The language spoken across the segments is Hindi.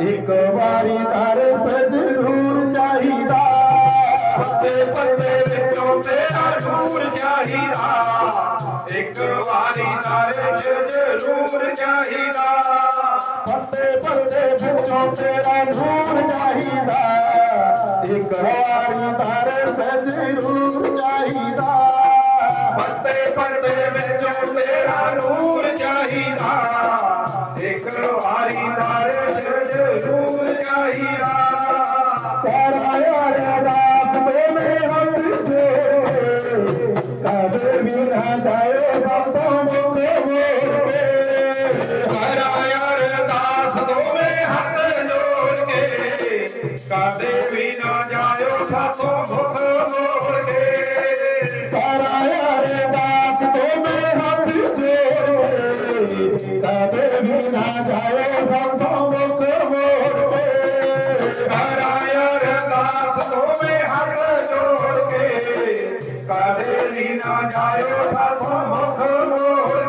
एक बारी तार सजरूर चाहिदा। पत्ते पत्ते विचों तेरा नूर चाहिदा। एक बारी तार सजरूर चाहिदा। पत्ते पत्ते विचों तेरा नूर चाहिदा। एक बारी तार सजरूर चाहिदा। पत्ते पत्ते विचों तेरा नूर चाहिदा। एक बारी तार काटे बिना जायो साथो भोग मोर कराया रे दास तो मैं हम से काटे बिना जायो साथो भोग मोर के कराया रे दास तो मैं हम जोड़ के काटे बिना जायो साथो भोग मोर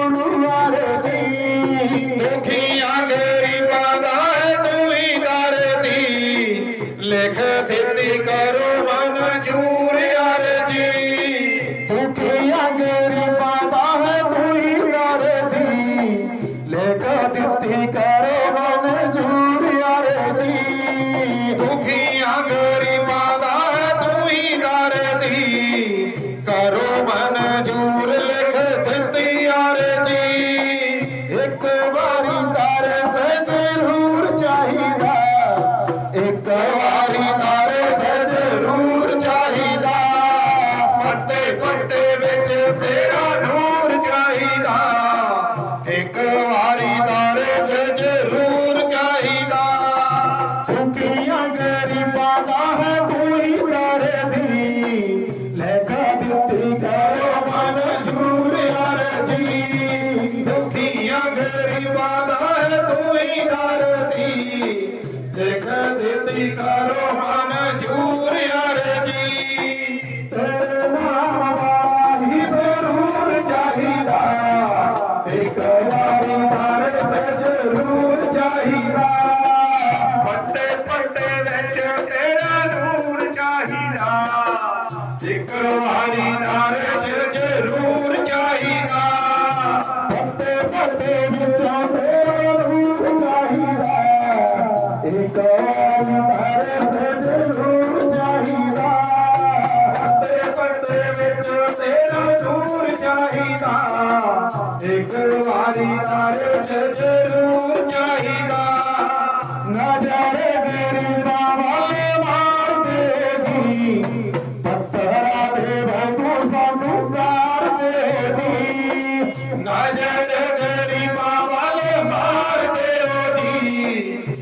जगदीश करो ज़रूर चाहिए एक बारी तार से ज़रूर चाहिदा। पट्टे पट्टे नूर चाहिदा। एक बारी तार ज़रूर चाहिदा। पट्टे पट्टे एक वारी तार ज़रूर चाहिदा नज़र तेरी बाबा मार देगी पत्थरा दे नज़र तेरी बाबा